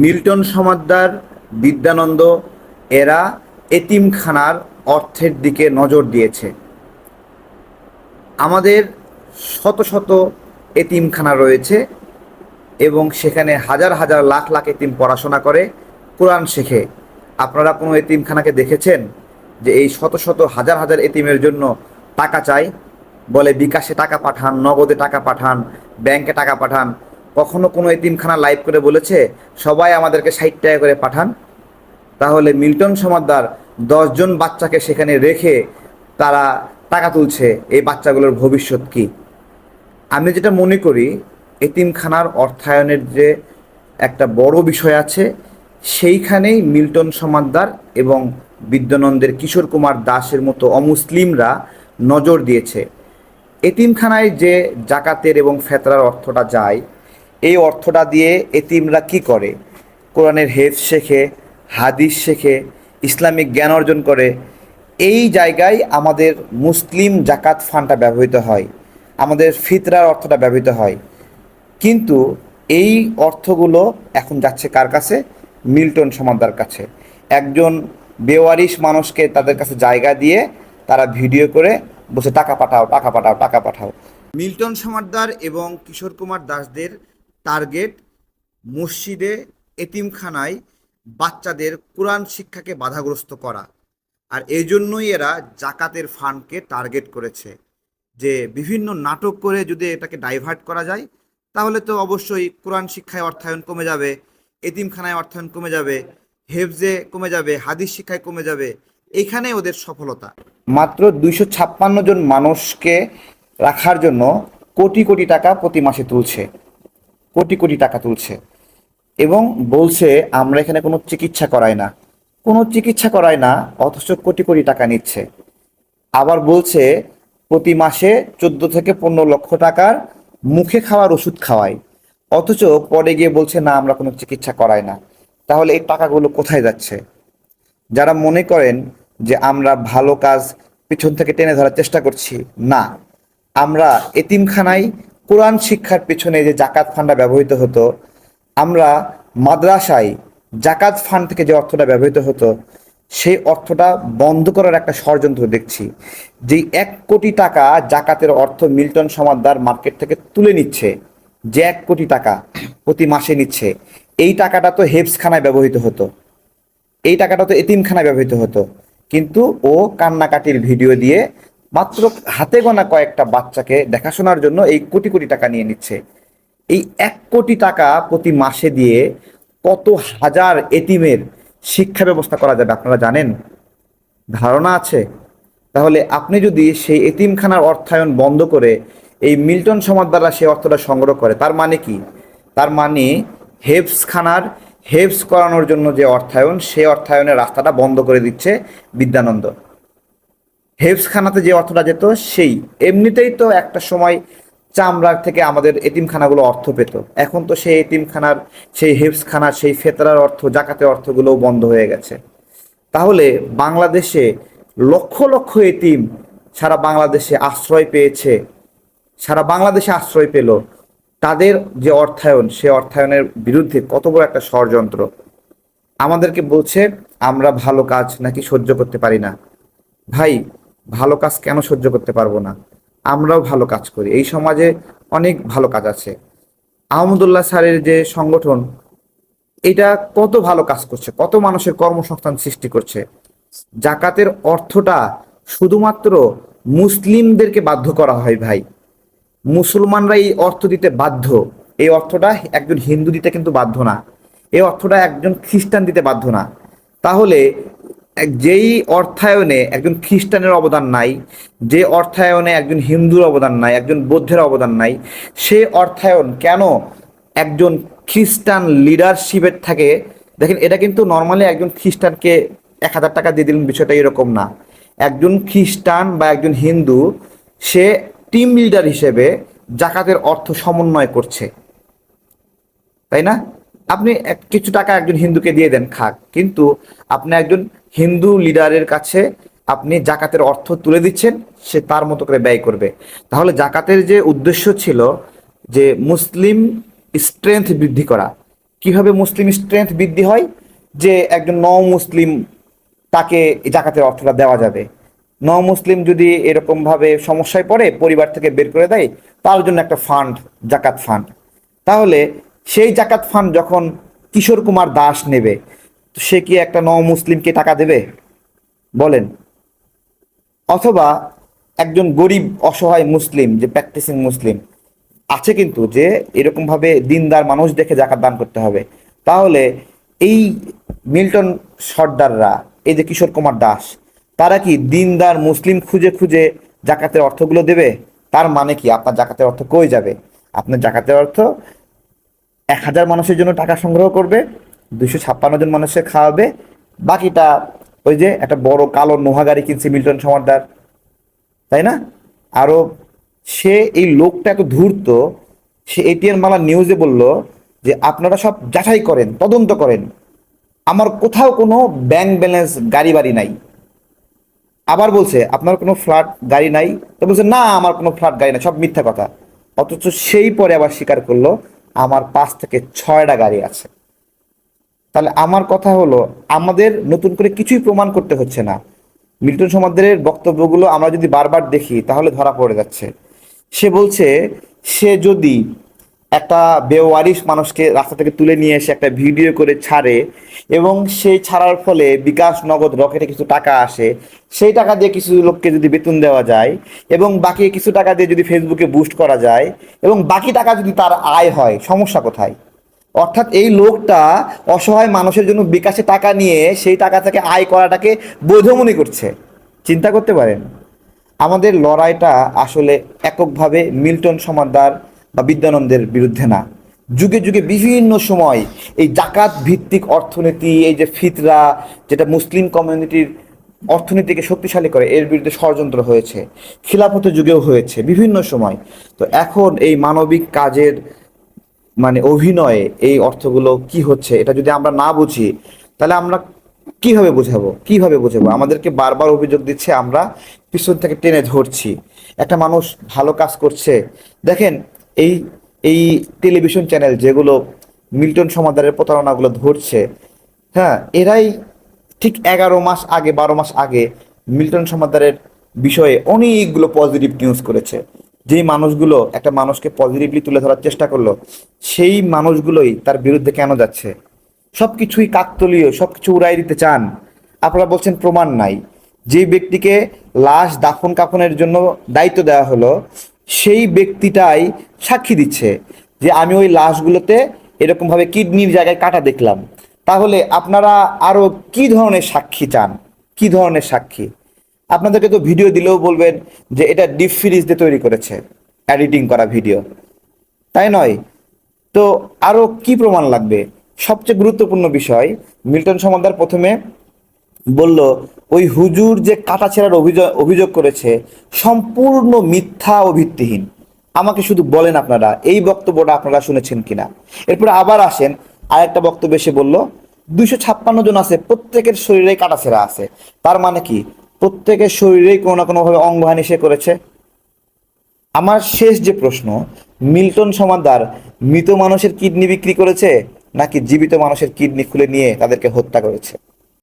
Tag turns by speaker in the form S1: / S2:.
S1: Milton Samaddar Bidyanondo এরা এতিমখানার অর্থের দিকে নজর দিয়েছে। আমাদের শত শত এতিমখানা রয়েছে এবং সেখানে হাজার হাজার লাখ লাখ এতিম পড়াশোনা করে। কোরআন শেখে। আপনারা কোনো এতিমখানাকে দেখেছেন যে এই শত শত হাজার হাজার এতিমের জন্য টাকা চাই? বলে বিকাশে টাকা পাঠান, নগদে টাকা পাঠান, ব্যাংকে টাকা পাঠান কখনো কোনো এতিমখানা লাইভ করে বলেছে, সবাই আমাদেরকে ষাট টাকা করে পাঠান। তাহলে মিল্টন সমাদ্দার দশজন বাচ্চাকে সেখানে রেখে তারা টাকা তুলছে এই বাচ্চাগুলোর ভবিষ্যৎ কি? আমি যেটা মনে করি এতিমখানার অর্থায়নের যে একটা বড় বিষয় আছে, সেইখানেই মিল্টন সমাদ্দার এবং বিদ্যানন্দের কিশোর কুমার দাসের মতো অমুসলিমরা নজর দিয়েছে। এতিমখানায় যে জাকাতের এবং ফেতরার অর্থটা যায় এই অর্থটা দিয়ে এতিমরা কি করে? কোরআনের হেফ শেখে, হাদিস শেখে, ইসলামিক জ্ঞান অর্জন করে। এই জায়গায় আমাদের মুসলিম জাকাত ফান্ডটা ব্যবহৃত হয়। আমাদের ফিতরার অর্থটা ব্যবহৃত হয়। কিন্তু এই অর্থগুলো এখন যাচ্ছে কার কাছে? মিল্টন সমাদার কাছে। একজন বেওয়ারিশ মানুষকে তাদের কাছে জায়গা দিয়ে তারা ভিডিও করে বসে টাকা পাঠাও টাকা পাঠাও টাকা পাঠাও। মিল্টন সমাদ্দার এবং কিশোর কুমার দাসদের টার্গেট মসজিদে এতিমখানায় বাচ্চাদের কোরআন শিক্ষাকে বাধাগ্রস্ত করা। আর এই জন্যই এরা জাকাতের ফান্ডকে টার্গেট করেছে। যে বিভিন্ন নাটক করে যদি এটাকে ডাইভার্ট করা যায়, তাহলে তো অবশ্যই কোরআন শিক্ষায় অর্থায়ন কমে যাবে, এতিমখানায় অর্থায়ন কমে যাবে, হেফজে কমে যাবে, হাদিস শিক্ষায় কমে যাবে এইখানে ওদের সফলতা। মাত্র দুইশো ছাপ্পান্ন জন মানুষকে রাখার জন্য কোটি কোটি টাকা প্রতি মাসে তুলছে। কোটি কোটি টাকা তুলছে। এবং বলছে, আমরা এখানে কোনো চিকিৎসা করাই না। কোনো চিকিৎসা করাই না, অথচ কোটি কোটি টাকা নিচ্ছে। আবার বলছে, প্রতি মাসে চোদ্দ থেকে পনেরো লক্ষ টাকার মুখে খাওয়ার ওষুধ খাওয়াই। অথচ পরে গিয়ে বলছে, না, আমরা কোনো চিকিৎসা করাই না। তাহলে এই টাকাগুলো কোথায় যাচ্ছে? যারা মনে করেন যে, আমরা ভালো কাজ পিছন থেকে টেনে ধরার চেষ্টা করছি। না, আমরা এতিমখানায় কোরআন শিক্ষার পেছনে যে জাকাত ফান্ডা ব্যবহৃত হতো, আমরা মাদ্রাসায় জাকাত ফান্ড থেকে যে অর্থটা ব্যবহৃত হতো, সেই অর্থটা বন্ধ করার একটা ষড়যন্ত্র দেখছি। যে এক কোটি টাকা জাকাতের অর্থ মিল্টন সমাদ্দার মার্কেট থেকে তুলে নিচ্ছে, যে এক কোটি টাকা প্রতি মাসে নিচ্ছে, এই টাকাটা তো হেফসখানায় ব্যবহৃত হতো। এই টাকাটা তো এতিমখানায় ব্যবহৃত হতো। কিন্তু ও কান্নাকাটির ভিডিও দিয়ে মাত্র হাতে গোনা কয়েকটা বাচ্চাকে দেখাশোনার জন্য এই কোটি কোটি টাকা নিয়ে নিচ্ছে। এই এক কোটি টাকা প্রতি মাসে দিয়ে কত হাজার এতিমের শিক্ষা ব্যবস্থা করা যাবে আপনারা জানেন? ধারণা আছে? তাহলে আপনি যদি সেই এতিমখানার অর্থায়ন বন্ধ করে এই মিল্টন সমাজ দ্বারা সেই অর্থটা সংগ্রহ করে, তার মানে কি? তার মানে হেফস খানার হেফস করানোর জন্য যে অর্থায়ন সেই অর্থায়নের রাস্তাটা বন্ধ করে দিচ্ছে বিদ্যানন্দ। হেফস খানাতে যে অর্থটা যেত, সেই। এমনিতেই তো একটা সময় চামড়ার থেকে আমাদের এতিমখানাগুলো অর্থ পেত। এখন তো সেই এতিমখানার, সেই হেফস খানার সেই ফেতরার অর্থ, জাকাতের অর্থগুলোও বন্ধ হয়ে গেছে। তাহলে বাংলাদেশে লক্ষ লক্ষ এতিম সারা বাংলাদেশে আশ্রয় পেয়েছে, সারা বাংলাদেশে আশ্রয় পেল। তাদের যে অর্থায়ন, সে অর্থায়নের বিরুদ্ধে কত বড় একটা ষড়যন্ত্র। আমাদেরকে বলছে, আমরা ভালো কাজ নাকি সহ্য করতে পারি না। ভাই ভালো কাজ কেন সহ্য করতে পারব না? আমরাও ভালো কাজ করি। এই সমাজে অনেক ভালো কাজ আছে। আহমদুল্লাহ স্যারের যে সংগঠন, এটা কত ভালো কাজ করছে, কত মানুষের কর্মসংস্থান সৃষ্টি করছে। জাকাতের অর্থটা শুধুমাত্র মুসলিমদেরকে বাধ্য করা হয় ভাই। মুসলমানরা এই অর্থ দিতে বাধ্য। এই অর্থটা একজন হিন্দু দিতে কিন্তু বাধ্য না। এই অর্থটা একজন খ্রিস্টান দিতে বাধ্য না। তাহলে যেই অর্থায়নে একজন খ্রিস্টানের অবদান নাই, যে অর্থায়নে একজন হিন্দুর অবদান নাই, একজন বৌদ্ধের অবদান নাই, সে অর্থায়ন কেন একজন খ্রিস্টান লিডারশিপের থাকে? দেখেন, এটা কিন্তু নর্মালি একজন খ্রিস্টানকে এক হাজার টাকা দিয়ে দিলেন, বিষয়টা এরকম না। একজন খ্রিস্টান বা একজন হিন্দু, সে টিম লিডার হিসেবে জাকাতের অর্থ সমন্বয় করছে। তাই না? আপনি কিছু টাকা একজন হিন্দুকে দিয়ে দেন, খাক। কিন্তু আপনি একজন হিন্দু লিডারের কাছে আপনি জাকাতের অর্থ তুলে দিচ্ছেন, সে তার মতো করে ব্যয় করবে। তাহলে জাকাতের যে উদ্দেশ্য ছিল যে মুসলিম স্ট্রেংথ বৃদ্ধি করা, কীভাবে মুসলিম স্ট্রেংথ বৃদ্ধি হয়? যে একজন ন মুসলিম তাকে জাকাতের অর্থটা দেওয়া যাবে। ন মুসলিম যদি এরকমভাবে সমস্যায় পড়ে, পরিবার থেকে বের করে দেয়, তার জন্য একটা ফান্ড জাকাত ফান্ড তাহলে সেই জাকাত ফান্ড যখন কিশোর কুমার দাস নেবে তো সে কি একটা ন মুসলিমকে টাকা দেবে? বলেন। অথবা একজন গরিব, অসহায় মুসলিম, যে প্র্যাকটিসিং মুসলিম, আছে কিন্তু যে এরকম ভাবে দিনদার মানুষ দেখে জাকাত দান করতে হবে। তাহলে এই মিল্টন সর্দাররা, এই যে কিশোর কুমার দাস, তারা কি দিনদার মুসলিম খুঁজে খুঁজে জাকাতের অর্থগুলো দেবে? তার মানে কি আপনার জাকাতের অর্থ কই যাবে? আপনার জাকাতের অর্থ এক হাজার মানুষের জন্য টাকা সংগ্রহ করবে দুশো ছাপ্পান্ন জন মানুষকে খাওয়াবে। বাকিটা ওই যে একটা বড় কালো নোহা গাড়ি কিনছে মিল্টন সমারদার, তাই না? আরও সে এই লোকটা এত ধূর্ত, সে এটিএন মালা নিউজে বলল যে আপনারা সব যাচাই করেন, তদন্ত করেন। আমার কোথাও কোনো ব্যাংক ব্যালেন্স গাড়ি বাড়ি নাই। আবার বলছে, আপনার কোনো ফ্ল্যাট গাড়ি নাই? তো বলছে, না, আমার কোনো ফ্ল্যাট গাড়ি নাই, সব মিথ্যা কথা। অথচ সেই পরে আবার স্বীকার করল, আমার পাঁচ থেকে ছয়টা গাড়ি আছে। তাহলে আমার কথা হলো, আমাদের নতুন করে কিছুই প্রমাণ করতে হচ্ছে না। মিল্টন সমাদ্রের বক্তব্যগুলো আমরা যদি বারবার দেখি, তাহলে ধরা পড়ে যাচ্ছে। সে বলছে, সে যদি একটা বেওয়ারিশ মানুষকে রাস্তা থেকে তুলে নিয়ে এসে একটা ভিডিও করে ছাড়ে, এবং সেই ছাড়ার ফলে বিকাশ নগদ রকেটে কিছু টাকা আসে, সেই টাকা দিয়ে কিছু লোককে যদি বেতন দেওয়া যায়, এবং বাকি কিছু টাকা দিয়ে যদি ফেসবুকে বুস্ট করা যায়, এবং বাকি টাকা যদি তার আয় হয়, সমস্যা কোথায়? অর্থাৎ এই লোকটা অসহায় মানুষের জন্য বিকাশে টাকা নিয়ে সেই টাকা থেকে আয় করাটাকে বৈধ মনে করছে। চিন্তা করতে পারেন, আমাদের লড়াইটা আসলে এককভাবে মিল্টন সমাদার বা বিদ্যানন্দের বিরুদ্ধে না। যুগে যুগে বিভিন্ন সময় এই জাকাত ভিত্তিক অর্থনীতি, এই যে ফিতরা, যেটা মুসলিম কমিউনিটির অর্থনীতিকে শক্তিশালী করে, এর বিরুদ্ধে ষড়যন্ত্র হয়েছে খিলাফত যুগেও হয়েছে বিভিন্ন সময়। তো এখন এই মানবিক কাজের মানে অভিনয়ে এই অর্থগুলো কি হচ্ছে, এটা যদি আমরা না বুঝি, তাহলে আমরা কীভাবে বোঝাবো? কীভাবে বোঝাবো? আমাদেরকে বারবার অভিযোগ দিচ্ছে, আমরা পিছন থেকে টেনে ধরছি। একটা মানুষ ভালো কাজ করছে। দেখেন, এই এই টেলিভিশন চ্যানেল যেগুলো মিল্টন সমাদারের প্রতারণাগুলো ধরছে হ্যাঁ এরাই ঠিক এগারো মাস আগে, বারো মাস আগে মিল্টন সমাদারের বিষয়ে অনেকগুলো পজিটিভ নিউজ করেছে। যেই মানুষগুলো একটা মানুষকে পজিটিভলি তুলে ধরার চেষ্টা করল, সেই মানুষগুলোই তার বিরুদ্ধে কেন যাচ্ছে? সব কিছুই কাকতলীয় সব কিছু উড়াই দিতে চান। আপনারা বলছেন প্রমাণ নাই। যে ব্যক্তিকে লাশ দাফন কাফনের জন্য দায়িত্ব দেওয়া হলো, সেই ব্যক্তিটাই সাক্ষী দিচ্ছে যে আমি ওই লাশগুলোতে এরকম ভাবে কিডনির জায়গায় কাটা দেখলাম। তাহলে আপনারা আরও কি ধরনের সাক্ষী চান? কি ধরনের সাক্ষী? আপনাদেরকে তো ভিডিও দিলেও বলবেন যে এটা ডিপ ফ্রিজ দিয়ে তৈরি করেছে এডিটিং করা ভিডিও তাই নয়। তো আরও কি প্রমাণ লাগবে? সবচেয়ে গুরুত্বপূর্ণ বিষয়, মিল্টন সমাদার প্রথমে বলল, ওই হুজুর যে কাটা ছেঁড়ার অভিযোগ অভিযোগ করেছে সম্পূর্ণ মিথ্যা ও ভিত্তিহীন। আমাকে শুধু বলেন আপনারা, এই বক্তব্যটা আপনারা শুনেছেন কিনা। এরপরে আবার আসেন, আরেকটা বক্তব্য এসে বলল, দুইশো ছাপ্পান্ন জন আছে, প্রত্যেকের শরীরে কাটা ছেঁড়া আছে। তার মানে কি? প্রত্যেকের শরীরেই কোনো না কোনোভাবে অঙ্গহানি সে করেছে। আমার শেষ যে প্রশ্ন, মিল্টন সমাদার মৃত মানুষের কিডনি বিক্রি করেছে নাকি জীবিত মানুষের কিডনি খুলে নিয়ে তাদেরকে হত্যা করেছে?